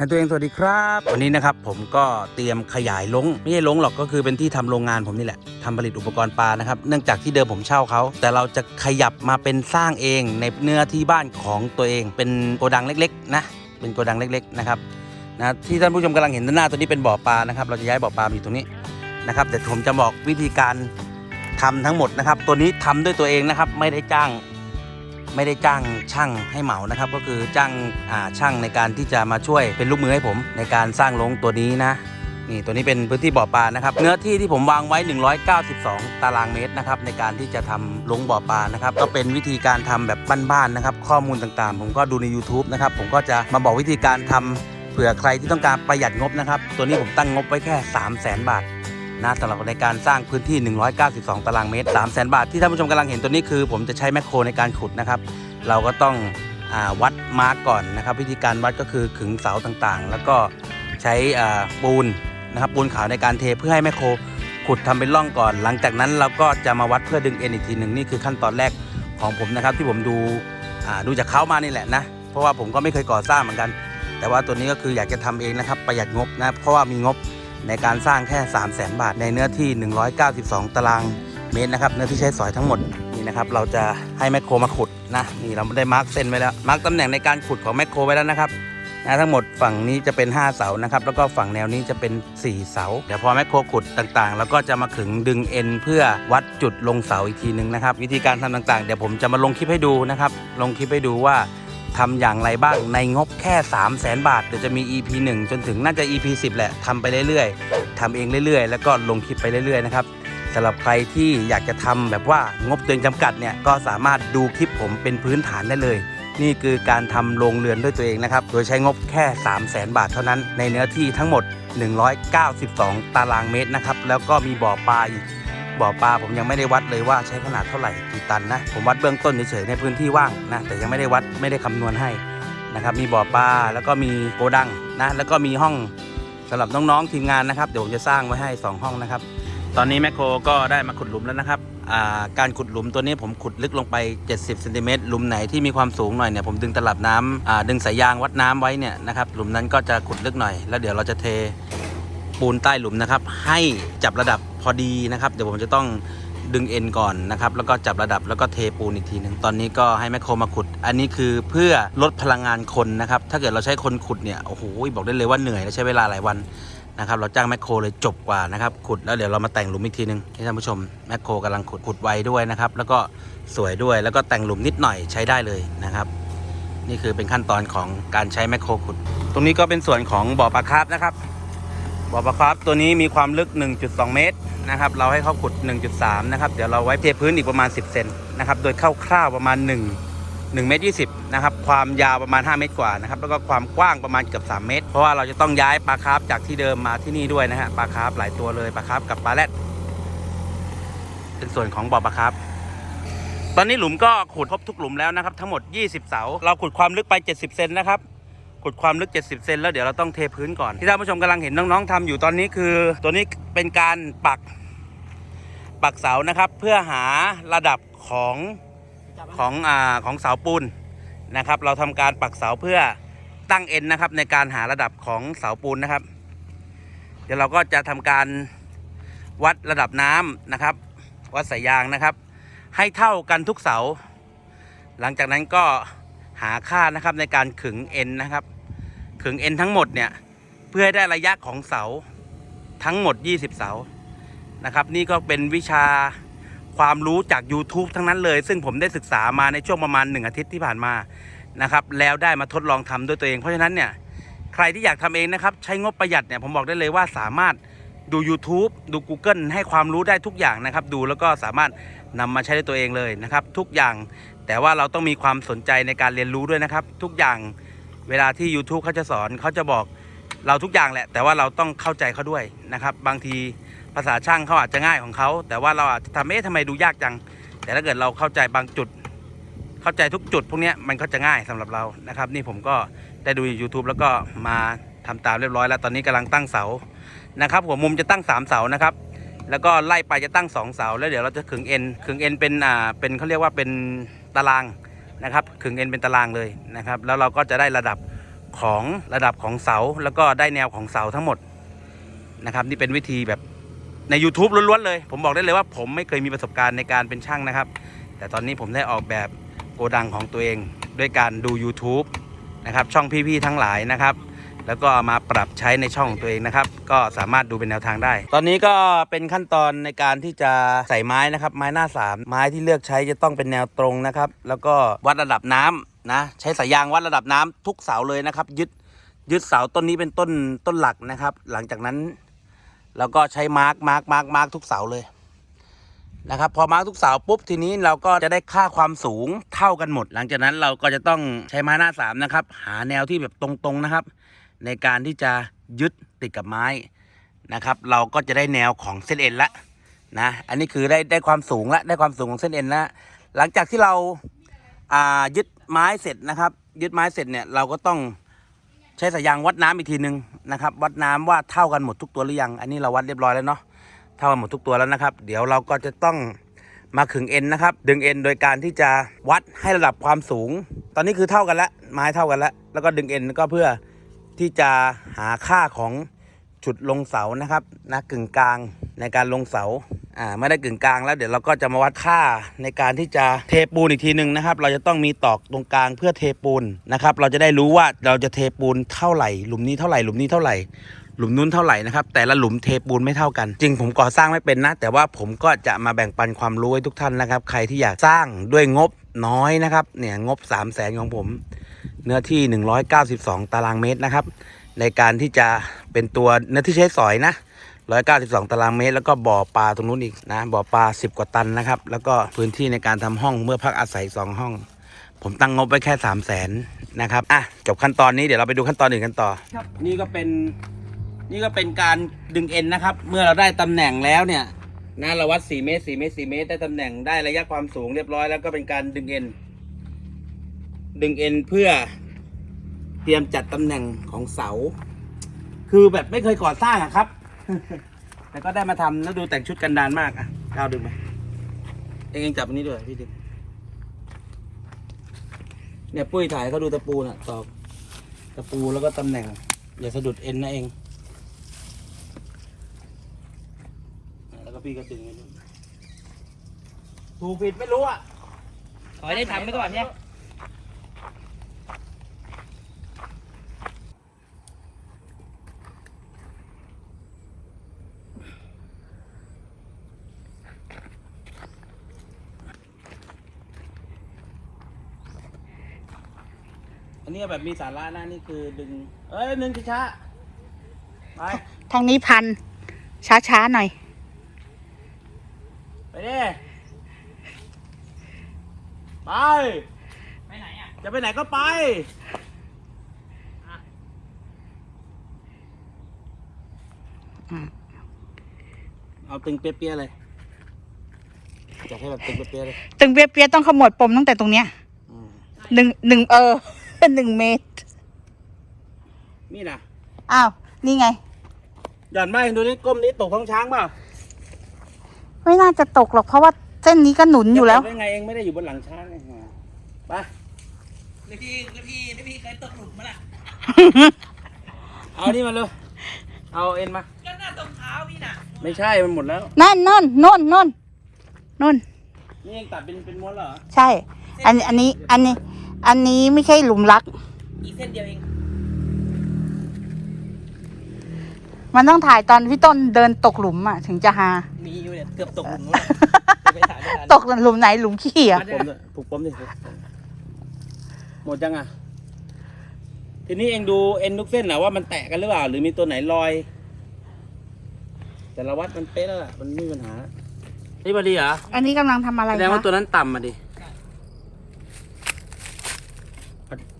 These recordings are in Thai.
นายตัวเองสวัสดีครับ วันนี้นะครับผมก็เตรียมขยายลงไม่ใช่ลงหรอกก็คือเป็นที่ทำโรงงานผมนี่แหละทำผลิตอุปกรณ์ปลานะครับเนื่องจากที่เดิมผมเช่าเขา แต่เราจะขยับมาเป็นสร้างเองในเนื้อที่บ้านของตัวเอง เป็นโกดังเล็กๆนะเป็นโกดังเล็กๆนะครับนะที่ท่านผู้ชมกำลังเห็นด้านหน้าตัวนี้เป็นบ่อปลานะครับเราจะย้ายบ่อปลามาอยู่ตรงนี้นะครับแต่ผมจะบอกวิธีการทำทั้งหมดนะครับ ตัวนี้ทำด้วยตัวเองนะครับ ไม่ได้จ้าง ไม่ได้จ้างช่างให้เหมานะครับ ก็คือจ้างอ่าช่างในการที่จะมาช่วยเป็นลูกมือให้ผมในการสร้างโรงตัวนี้นะนี่ตัวนี้เป็นพื้นที่บ่อปลานะครับ เนื้อที่ที่ผมวางไว้ 192 ตารางเมตรนะครับในการที่จะทำโรงบ่อปลานะครับ ก็เป็นวิธีการทำแบบบ้านๆนะครับ ข้อมูลต่างๆ ผมก็ดูใน YouTube นะครับ ผมก็จะมาบอกวิธีการทำเผื่อใครที่ต้องการประหยัดงบนะครับ ตัวนี้ผมตั้งงบไว้แค่ 3 0 0 0 0 0 บาท นะสำหรับในการสร้างพื้นที่ 192 ตารางเมตร3 0 0 0 0 0 บาทที่ท่านผู้ชมกำลังเห็นตัวนี้คือ ผมจะใช้แมคโครในการขุดนะครับ เราก็ต้องอวัดมาร์กก่อนนะครับ วิธีการวัดก็คือขึงเสาต่างๆ แล้วก็ใช้ปูนนะครับปูนขาวในการเทเพื่อให้แมคโครขุดทำเป็นร่องก่อน หลังจากนั้นเราก็จะมาวัดเพื่อดึงเอ็นอีกทีหนึ่งนี่คือขั้นตอนแรกของผมนะครับ ที่ผมดูดูจากเขามานี่แหละนะเพราะว่าผมก็ไม่เคยก่อสร้างเหมือนกัน แต่ว่าตัวนี้ก็คืออยากจะทำเองนะครับประหยัดงบนะเพราะว่ามีงบ ในการสร้างแค่ 3 0 0แสนบาท ในเนื้อที่ 192 ตารางเมตรนะครับ เนื้อที่ใช้สอยทั้งหมดนี่นะครับ เราจะให้แมคโครมาขุดนะนี่เราได้มาร์กเส้นไว้แล้วมาร์กตำแหน่งในการขุดของแมคโครไว้แล้วนะครับนะทั้งหมดฝั่งนี้จะเป็น 5 เสานะครับ แล้วก็ฝั่งแนวนี้จะเป็น 4 เสา เดี๋ยวพอแมคโครขุดต่างๆ แล้วก็จะมาขึงดึงเอ็นเพื่อวัดจุดลงเสาอีกทีหนึ่งนะครับ วิธีการทำต่างๆ เดี๋ยวผมจะมาลงคลิปให้ดูนะครับ ลงคลิปให้ดูว่า ทำอย่างไรบ้างในงบแค่ 3 0 0แสนบาท เดี๋ยวจะมี EP 1 จนถึงน่าจะ EP 10 แหละทำไปเรื่อยๆทำเองเรื่อยๆ แล้วก็ลงคลิปไปเรื่อยๆนะครับสำหรับใครที่อยากจะทำแบบว่างบตัวเองจำกัดเนี่ยก็สามารถดูคลิปผมเป็นพื้นฐานได้เลย นี่คือการทำโรงเรือนด้วยตัวเองนะครับ โดยใช้งบแค่ 3 0 0แสนบาทเท่านั้นในเนื้อที่ทั้งหมด 192 ตารางเมตรนะครับแล้วก็มีบ่อปลาอีก บ่อปลาผมยังไม่ได้วัดเลยว่าใช้ขนาดเท่าไหร่กี่ตันนะ ผมวัดเบื้องต้นเฉยๆในพื้นที่ว่างนะแต่ยังไม่ได้วัดไม่ได้คำนวณให้นะครับมีบ่อปลาแล้วก็มีโกดังนะแล้วก็มีห้องสำหรับน้องๆทีมงานนะครับเดี๋ยวผมจะสร้างไว้ให้ 2 ห้องนะครับ ตอนนี้แมคโครก็ได้มาขุดหลุมแล้วนะครับการขุดหลุมตัวนี้ผมขุดลึกลงไป 70เซนติเมตรหลุมไหนที่มีความสูงหน่อยเนี่ยผมดึงตลับน้ำอ่าดึงสายยางวัดน้ำไว้เนี่ยนะครับหลุมนั้นก็จะขุดลึกหน่อย แล้วเดี๋ยวเราจะเทปูนใต้หลุมนะครับให้จับระดับ อดีนะครับ เดี๋ยวผมจะต้องดึงเอ็นก่อนนะครับ แล้วก็จับระดับแล้วก็เทปูนอีกทีหนึ่งตอนนี้ก็ให้แมคโครมาขุด อันนี้คือเพื่อลดพลังงานคนนะครับ ถ้าเกิดเราใช้คนขุดเนี่ย โอ้โห บอกได้เลยว่าเหนื่อยและใช้เวลาหลายวันนะครับ เราจ้างแมคโครเลยจบกว่านะครับ ขุดแล้วเดี๋ยวเรามาแต่งหลุมอีกทีหนึงให้ท่านผู้ชม แมคโครกำลังขุดขุดไวด้วยนะครับ แล้วก็สวยด้วย แล้วก็แต่งหลุมนิดหน่อยใช้ได้เลยนะครับ นี่คือเป็นขั้นตอนของการใช้แมคโครขุด ตรงนี้ก็เป็นส่วนของบ่อปลาคาร์ฟนะครับ บ่อปลาคร์ฟตัวนี้มีความลึก 1.2 เมตรนะครับ เราให้เขาขุด 1.3 นะครับ เดี๋ยวเราไว้เทพื้นอีกประมาณ 10 เซนนะครับ โดยคร่าวๆประมาณ 1 1เมตร20นะครับ ความยาวประมาณ 5 เมตรกว่านะครับ แล้วก็ความกว้างประมาณเกือบ 3 เมตร เพราะว่าเราจะต้องย้ายปลาคาร์ฟจากที่เดิมมาที่นี่ด้วยนะฮะ ปลาคาร์ฟหลายตัวเลย ปลาคาร์ฟกับปลาแรดเป็นส่วนของบ่อปลาคาร์ฟตอนนี้หลุมก็ขุดครบทุกหลุมแล้วนะครับ ทั้งหมด 20 เสา เราขุดความลึกไป 70 เซนนะครับ ขุดความลึก 70 เซนแล้วเดี๋ยวเราต้องเทพื้นก่อน ที่ท่านผู้ชมกำลังเห็นน้องๆทำอยู่ตอนนี้คือ ตัวนี้เป็นการปักปักเสานะครับ เพื่อหาระดับของของอ่าของเสาปูนนะครับ เราทำการปักเสาเพื่อตั้งเอ็นนะครับ ในการหาระดับของเสาปูนนะครับ เดี๋ยวเราก็จะทำการวัดระดับน้ำนะครับ วัดสายยางนะครับ ให้เท่ากันทุกเสา หลังจากนั้นก็ หาค่านะครับในการขึงเอ็นนะครับ ขึงเอ็นทั้งหมดเนี่ยเพื่อให้ได้ระยะของเสาทั้งหมด 20 เสานะครับ นี่ก็เป็นวิชาความรู้จาก YouTube ทั้งนั้นเลย ซึ่งผมได้ศึกษามาในช่วงประมาณ 1 อาทิตย์ที่ผ่านมานะครับ แล้วได้มาทดลองทำด้วยตัวเอง เพราะฉะนั้นเนี่ยใครที่อยากทำเองนะครับ ใช้งบประหยัดเนี่ยผมบอกได้เลยว่าสามารถดู YouTube ดู Google ให้ความรู้ได้ทุกอย่างนะครับ ดูแล้วก็สามารถนำมาใช้ได้ตัวเองเลยนะครับ ทุกอย่าง แต่ว่าเราต้องมีความสนใจในการเรียนรู้ด้วยนะครับ ทุกอย่างเวลาที่ YouTube เขาจะสอนเขาจะบอกเราทุกอย่างแหละ แต่ว่าเราต้องเข้าใจเขาด้วยนะครับ บางทีภาษาช่างเขาอาจจะง่ายของเขา แต่ว่าเราอาจจะทำเอ๊ะทำไมดูยากจัง แต่ถ้าเกิดเราเข้าใจบางจุด เข้าใจทุกจุด พวกนี้มันก็จะง่ายสำหรับเรานะครับ นี่ผมก็ได้ดู YouTube แล้วก็มาทำตามเรียบร้อยแล้วตอนนี้กำลังตั้งเสานะครับหัวมุมจะตั้ง 3 เสานะครับ แล้วก็ไล่ไปจะตั้ง 2 เสา แล้วเดี๋ยวเราจะขึงเอ็นขึงเอ็นเป็นอ่าเป็นเขาเรียกว่าเป็น ตารางนะครับขึงเอ็นเป็นตารางเลยนะครับ แล้วเราก็จะได้ระดับของระดับของเสาแล้วก็ได้แนวของเสาทั้งหมดนะครับ นี่เป็นวิธีแบบใน YouTube ล้วนๆเลย ผมบอกได้เลยว่าผมไม่เคยมีประสบการณ์ในการเป็นช่างนะครับ แต่ตอนนี้ผมได้ออกแบบโกดังของตัวเอง ด้วยการดู YouTube นะครับ ช่องพี่ๆทั้งหลายนะครับ แล้วก็มาปรับใช้ในช่องตัวเองนะครับ ก็สามารถดูเป็นแนวทางได้ ตอนนี้ก็เป็นขั้นตอนในการที่จะใส่ไม้นะครับ ไม้หน้าสามไม้ที่เลือกใช้จะต้องเป็นแนวตรงนะครับ แล้วก็วัดระดับน้ำนะใช้สายยางวัดระดับน้ำทุกเสาเลยนะครับ ยึดยึดเสาต้นนี้เป็นต้นต้นหลักนะครับ หลังจากนั้นเราก็ใช้มาร์กมาร์กมาร์กมาร์กทุกเสาเลยนะครับพอมาร์กทุกเสาปุ๊บทีนี้เราก็จะได้ค่าความสูงเท่ากันหมด หลังจากนั้นเราก็จะต้องใช้ไม้หน้าสามนะครับ หาแนวที่แบบตรงๆนะครับ ในการที่จะยึดติดกับไม้นะครับ เราก็จะได้แนวของเส้นเอ็นละนะอันนี้คือได้ได้ความสูงละได้ความสูงของเส้นเอ็นละหลังจากที่เราอ่ายึดไม้เสร็จนะครับ ยึดไม้เสร็จเนี่ยเราก็ต้องใช้สายยางวัดน้ำอีกทีหนึ่งนะครับ วัดน้ำว่าเท่ากันหมดทุกตัวหรือยัง อันนี้เราวัดเรียบร้อยแล้วเนาะเท่ากันหมดทุกตัวแล้วนะครับ เดี๋ยวเราก็จะต้องมาขึงเอ็นนะครับ ดึงเอ็นโดยการที่จะวัดให้ระดับความสูง ตอนนี้คือเท่ากันแล้วไม้เท่ากันแล้ว แล้วก็ดึงเอ็นก็เพื่อ ที่จะหาค่าของจุดลงเสานะครับนะกึ่งกลางในการลงเสาอ่าไม่ได้กึ่งกลางแล้วเดี๋ยวเราก็จะมาวัดค่าในการที่จะเทปูนอีกทีหนึ่งนะครับ เราจะต้องมีตอกตรงกลางเพื่อเทปูนนะครับ เราจะได้รู้ว่าเราจะเทปูนเท่าไหร่หลุมนี้เท่าไหร่หลุมนี้เท่าไหร่หลุมนู้นเท่าไหร่นะครับแต่ละหลุมเทปูนไม่เท่ากัน จริงผมก่อสร้างไม่เป็นนะ แต่ว่าผมก็จะมาแบ่งปันความรู้ให้ทุกท่านนะครับ ใครที่อยากสร้างด้วยงบน้อยนะครับเนี่ยงบ 3 0 0แสนของผม เนื้อที่ 192 ตารางเมตรนะครับ ในการที่จะเป็นตัวเนื้อที่ใช้สอยนะ 192 ตารางเมตร แล้วก็บ่อปลาตรงนู้นอีกนะบ่อปลา 10 กว่าตันนะครับ แล้วก็พื้นที่ในการทำห้องเมื่อพักอาศัย 2 ห้อง ผมตั้งงบไว้แค่ 3 0 0แสนนะครับอะจบขั้นตอนนี้เดี๋ยวเราไปดูขั้นตอนอื่นกันต่อครับนี่ก็เป็นนี่ก็เป็นการดึงเอ็นนะครับ เมื่อเราได้ตำแหน่งแล้วเนี่ยนะเราวัด4เมตร4เมตร4เมตรได้ตำแหน่งได้ระยะความสูงเรียบร้อยแล้วก็เป็นการดึงเอ็น ดึงเอ็นเพื่อเตรียมจัดตำแหน่งของเสา คือแบบไม่เคยก่อสร้างอะครับ แต่ก็ได้มาทำแล้วดูแต่งชุดกันดานมากอะก้าวดึงไปเองเองจับอันนี้ด้วยพี่ดึงเนี่ยปุ้ยถ่ายเขาดูตะปูน่ะตอกตะปูแล้วก็ตำแหน่งอย่าสะดุดเอ็นนะเอง แล้วก็พี่ก็ดึงไว้ด้วยถูกผิดไม่รู้อะ ขอให้ได้ทำไปก่อนเนี่ย อันนี้แบบมีสาระนะนี่คือดึง เอ้ยหนึ่งช้าๆไปทางนี้พัน ช้าๆหน่อย ไปดิไป ไปไหนอะ จะไปไหนก็ไปอืมเอาตึงเปี้ยๆเลยอยากให้แบบตึงเปี้ยๆเลย ตึงเปียๆต้องขมวดปมตั้งแต่ตรงเนี้ยอืมหนึ่งหนึ่งเออ หนึ่งเมตร นี่นะอ้าว นี่ไง หย่อนไม่ดูนี่ก้มนี่ตกท้องช้างเปล่าไม่น่าจะตกหรอกเพราะว่าเส้นนี้ก็หนุนอยู่แล้ว จะตกได้ไงเองไม่ได้อยู่บนหลังช้างไงไปแล้วพี่แล้วพี่แล้วพี่เคยตกหลุมมาล่ะเอานี่มาเลยเอาเอ็นมา ก็หน้าตรงเท้าพี่น่ะไม่ใช่มันหมดแล้ว นั่นนั่นนู่นนู่นนู่นนี่เองตัดเป็นเป็นม้วนเหรอ ใช่ อันอันนี้ อันนี้ อันนี้ไม่ใช่หลุมรัก อีกเส้นเดียวเอง มันต้องถ่ายตอนพี่ต้นเดินตกหลุมอะ ถึงจะหามีอยู่เนี่ยเกือบตกหลุมแล้วจะไปถ่ายไม่ทันตกหลุมไหนหลุมขี้อะผูกปมด้วยผูกปมดิหมดยังอะ ทีนี้เองดูเอ็นทุกเส้นนะว่ามันแตะกันหรือเปล่า หรือมีตัวไหนลอย แต่ละวัดมันเป๊ะแล้วล่ะมันไม่มีปัญหา นี่พอดีเหรอ อันนี้กำลังทำอะไรแสดงว่าคะตัวนั้นต่ำมาดิ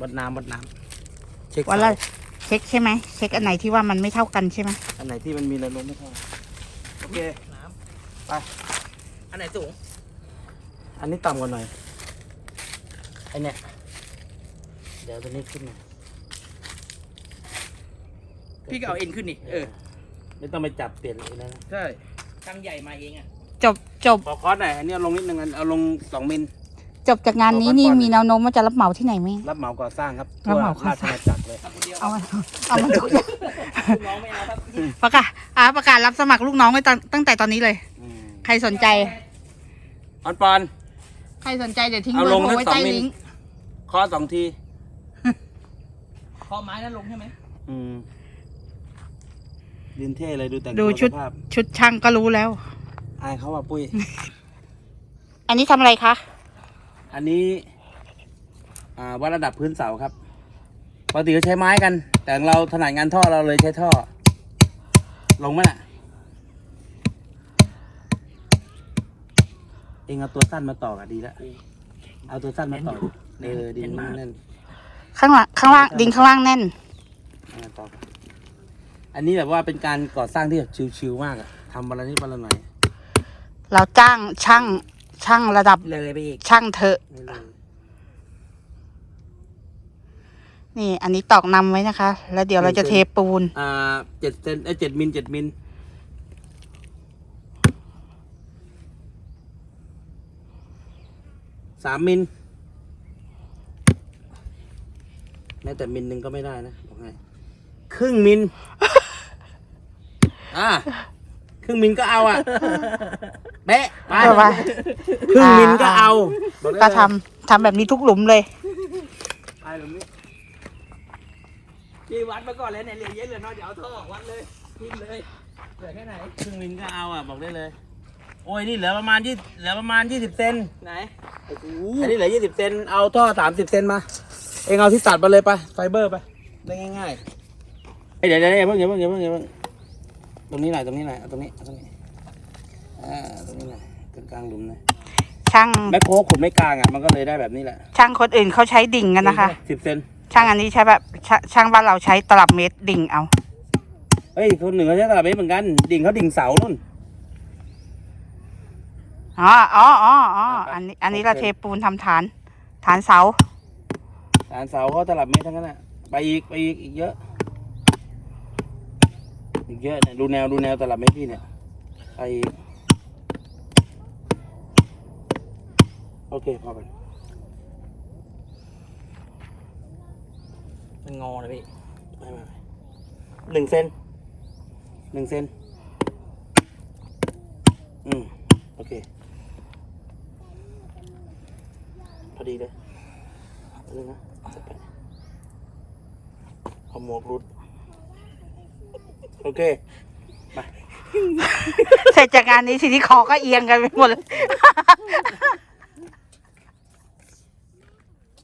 วัดวัดน้ำวัดน้ำเช็ควันละเสาเช็คใช่ไหมเช็คอันไหนที่ว่ามันไม่เท่ากันใช่ไหมอันไหนที่มันมีระลมไม่เท่าโอเคน้ไปำอันไหนสูง อันนี้ต่ำกว่าหน่อยไอเนี่ย เดี๋ยวตัวนี้ขึ้นมาพี่ก็เอาเอ็นขึ้นนี่เออไม่ต้องไปจับเปลี่ยนเลยนะใช่ตั้งใหญ่มาเองอะจบจบขอคอสหน่อยอันนี้เอาลงนิดนึงอันเอาลงสองมิล จบจากงานนี้นี่มีแนวโน้มว่าจะรับเหมาที่ไหนไหม รับเหมาก่อสร้างครับรับทั่วเหมาก่อราชสร้างอาณาจักรเลยทำคนเดียวเอามาเอามาทุกอย่างลูกน้องไม่เอาครับประกาศอ่าประกาศรับสมัครลูกน้องไว้ตอนตั้งแต่ตอนนี้เลย อืมใครสนใจ ออนปอน ใครสนใจเดี๋ยวทิ้งเอาเบอลร์งโทรทั้งไว้สองใต้มิลลิงก์คอสองที คอไม้นั้นลงใช่ไหมอืมดินเท่เลยดูแต่งดูตัวชุดสภาพชุดช่างก็รู้แล้ว อายเขาว่าปุ้ย อันนี้ทำอะไรคะ อันนี้อ่าวัดระดับพื้นเสาครับปกติเขาใช้ไม้กัน แต่ของเราถนัดงานท่อเราเลยใช้ท่อ ลงไหมล่ะ เองเอาตัวสั้นมาต่อกันดีแล้วเอาตัวสั้นมาต่อเออดีมากนั่นข้างหลังข้างล่างดินข้างล่างแน่นเอามาต่อกันอันนี้แบบว่าเป็นการก่อสร้างที่แบบชิวๆมากอะทำวันละนิดวันละหน่อยเราจ้างช่าง ช่างระดับเลยไปอีกช่างเถอะนี่เลยนี่ อันนี้ตอกนำไว้นะคะ แล้วเดี๋ยวเราจะเทปูน อ่าเจ็ดเซนไอ้เจ็ดมิลเจ็ดมิลสามมิลแม้แต่มิลหนึ่งก็ไม่ได้นะบอกให้ครึ่งมิลอ่า ครึ่งมิลก็เอาอะเบ๊ะไปเอาไป ครึ่งมิลก็เอาบอกได้ก็เลยทำทำแบบนี้ทุกหลุมเลย ไปแบบนี้พี่วัดมาก่อนเลยเนี่ยเหลือเยอะเหลือน้อยเดี๋ยวเอาท่อออกวัดเลยทิ้งเลยเหลือแค่ไหนครึ่งมิลก็เอาอะบอกได้เลย โอ้ยนี่เหลือประมาณยี่เหลือประมาณยี่สิบเซนไหนอันนี้เหลือยี่สิบเซนเอาท่อสามสิบเซนมา เองเอาที่ตัดมาเลยไปไฟเบอร์ไปได้ง่ายๆเอ้ยเดี๋ยวเดี๋ยวเดี๋ยวเพิ่งอย่าเพิ่งอย่าเพิ่งอย่าเพิ่ง ตรงนี้หน่อยตรงนี้หน่อยเอาตรงนี้เอาตรงนี้อ่าตรงนี้หน่อยกลางกลางๆหลุมหน่อยช่างแมคโครขุดไม่กลางอะมันก็เลยได้แบบนี้แหละช่างคนอื่นเขาใช้ดิ่งกันนะคะสิบเซนช่างอันนี้ใช้แบบชาช่างบ้านเราใช้ตลับเมตรดิ่งเอาเฮ้ยคนหนึ่งเขาใช้ตลับเมตรเหมือนกัน ดิ่งเขาดิ่งเสานู่นอ๋ออ๋ออ๋ออ๋อไปอันนี้อันนี้โอเคเราเทปูนทำฐาน ฐานเสาฐานเสาเขาตลับเมตรทั้งนั้นแหละไปอีกไปอีกอีกเยอะ อีกเยอะเนี่ยดูแนวดูแนวตลับเมตรพี่เนี่ยไปอีกโอเคพอไปมันงอเลยพี่ไม่ไม่ไม่หนึ่งเซนหนึ่งเซนอืมโอเค พอดีเลยเอาเลยนะจะไปเอาหมวกรุด โอเคไปเสร็จจากงานนี้ทีนี้คอก็เอียงกันไปหมดเลย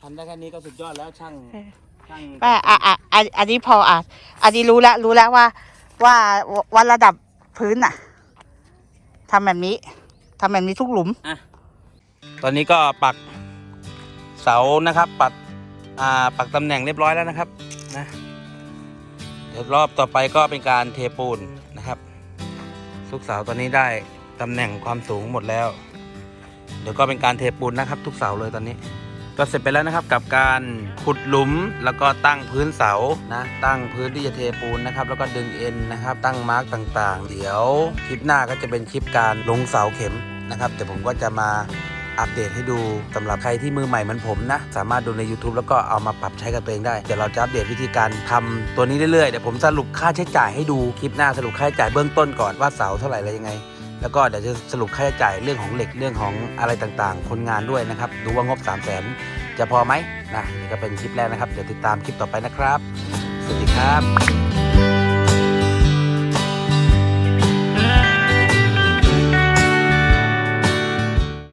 ทำได้แค่นี้ก็สุดยอดแล้วช่างช่างแม่อะอะอะอันนี้พออะอันนี้รู้แล้วรู้แล้วว่า ว่าวัดระดับพื้นอะทำแบบนี้ทำแบบนี้ทุกหลุมตอนนี้ก็ปักเสานะครับ ปักอ่าปักตำแหน่งเรียบร้อยแล้วนะครับ นะเดี๋ยว รอบต่อไปก็เป็นการเทปูนนะครับทุกเสาตอนนี้ได้ตำแหน่งความสูงหมดแล้ว เดี๋ยวก็เป็นการเทปูนนะครับ ทุกเสาเลยตอนนี้ ก็เสร็จไปแล้วนะครับกับการขุดหลุมแล้วก็ตั้งพื้นเสานะ ตั้งพื้นที่จะเทปูนนะครับ แล้วก็ดึงเอ็นนะครับ ตั้งมาร์กต่างๆ เดี๋ยวคลิปหน้าก็จะเป็นคลิปการลงเสาเข็มนะครับแต่ผมก็จะมา อัปเดตให้ดูสำหรับใครที่มือใหม่เหมือนผมนะ สามารถดูใน YouTube แล้วก็เอามาปรับใช้กับตัวเองได้ เดี๋ยวเราจะอัปเดตวิธีการทำตัวนี้เรื่อยๆ เดี๋ยวผมสรุปค่าใช้จ่ายให้ดูคลิปหน้าสรุปค่าใช้จ่ายเบื้องต้นก่อนว่าเสาเท่าไหร่อะไรยังไง แล้วก็เดี๋ยวจะสรุปค่าใช้จ่ายเรื่องของเหล็กเรื่องของอะไรต่างๆ คนงานด้วยนะครับดูว่างบ 3 0 0 0 0นจะพอไหมนะนี่ก็เป็นคลิปแรกนะครับ เดี๋ยวติดตามคลิปต่อไปนะครับ สวัสดีครับ